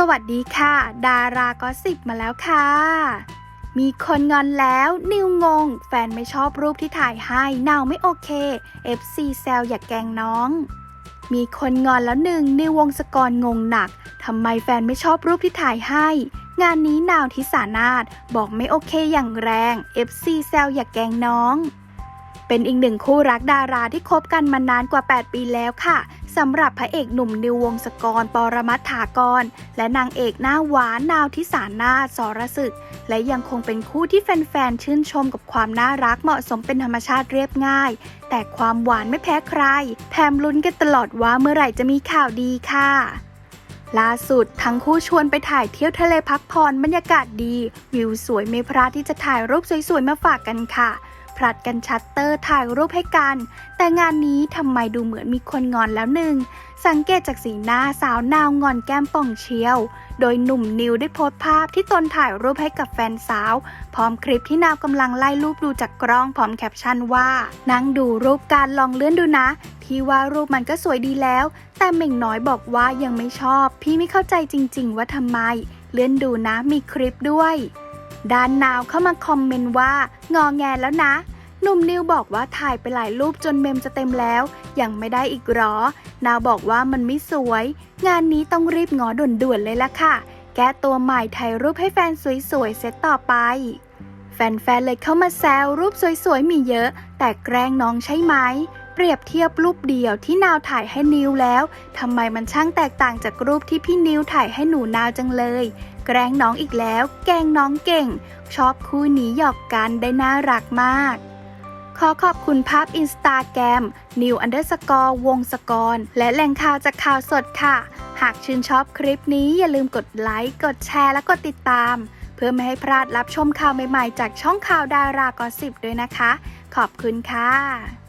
สวัสดีค่ะ ดาราก็สิบมาแล้วค่ะ มีคนงอนแล้ว นิวงง แฟนไม่ชอบรูปที่ถ่ายให้นาวไม่โอเค FC แซวอยากแกงน้อง มีคนงอนแล้วหนึ่งนิววงศกรงงหนักทำไมแฟนไม่ชอบรูปที่ถ่ายให้ งานนี้นาวทิสานาถบอกไม่โอเคอย่างแรง FC แซวอยากแกงน้องเป็นอีกหนึ่งคู่รักดาราที่คบกันมานานกว่า 8 ปีแล้วค่ะ สำหรับพระเอกหนุ่มนิววงศกร ปรมัตถากร และนางเอกหน้าหวานนาวทิสานาสรศึก และยังคงเป็นคู่ที่แฟนๆ ชื่นชมกับความน่ารักเหมาะสมเป็นธรรมชาติเรียบง่าย แต่ความหวานไม่แพ้ใคร แถมลุ้นกันตลอดว่าเมื่อไหร่จะมีข่าวดีค่ะล่าสุดทั้งคู่ชวนไปถ่ายเที่ยวทะเลพักผ่อนบรรยากาศดี วิวสวยไม่พลาดที่จะถ่ายรูปสวยๆมาฝากกันค่ะ ผลัดกันชัตเตอร์ถ่ายรูปให้กัน แต่งานนี้ทำไมดูเหมือนมีคนงอนแล้วหนึ่ง สังเกตจากสีหน้าสาวนาวงอนแก้มป่องเชียว โดยหนุ่มนิวได้โพสต์ภาพที่ตนถ่ายรูปให้กับแฟนสาว พร้อมคลิปที่นาวกำลังไล่รูปดูจากกล้องพร้อมแคปชั่นว่า นั่งดูรูปการลองเลื่อนดูนะพี่ว่ารูปมันก็สวยดีแล้ว แต่เหม่งน้อยบอกว่ายังไม่ชอบ พี่ไม่เข้าใจจริง ๆ ว่าทำไม เลื่อนดูนะมีคลิปด้วย ด้านนาวเข้ามาคอมเมนต์ว่างอแงแล้วนะ หนุ่มนิวบอกว่าถ่ายไปหลายรูปจนเมมจะเต็มแล้ว ยังไม่ได้อีกหรอ นาวบอกว่ามันไม่สวย งานนี้ต้องรีบงอด่วนๆเลยละค่ะ แก้ตัวใหม่ถ่ายรูปให้แฟนสวยๆเซตต่อไป แฟนๆเลยเข้ามาแซวรูปสวยๆมีเยอะ แต่แกล้งน้องใช่ไหม เปรียบเทียบรูปเดียวที่นาวถ่ายให้นิวแล้วทำไมมันช่างแตกต่างจากรูปที่พี่นิวถ่ายให้หนูนาวจังเลย แกล้งน้องอีกแล้ว แกงน้องเก่ง ชอบคู่นี้หยอกกันได้น่ารักมาก ขอขอบคุณภาพอินสตาแกรม new underscore วงศกรและแหล่งข่าวจากข่าวสดค่ะ หากชื่นชอบคลิปนี้อย่าลืมกดไลค์กดแชร์และกดติดตามเพื่อไม่ให้พลาดรับชมข่าวใหม่ ๆ จากช่องข่าวดารากอสิบด้วยนะคะ ขอบคุณค่ะ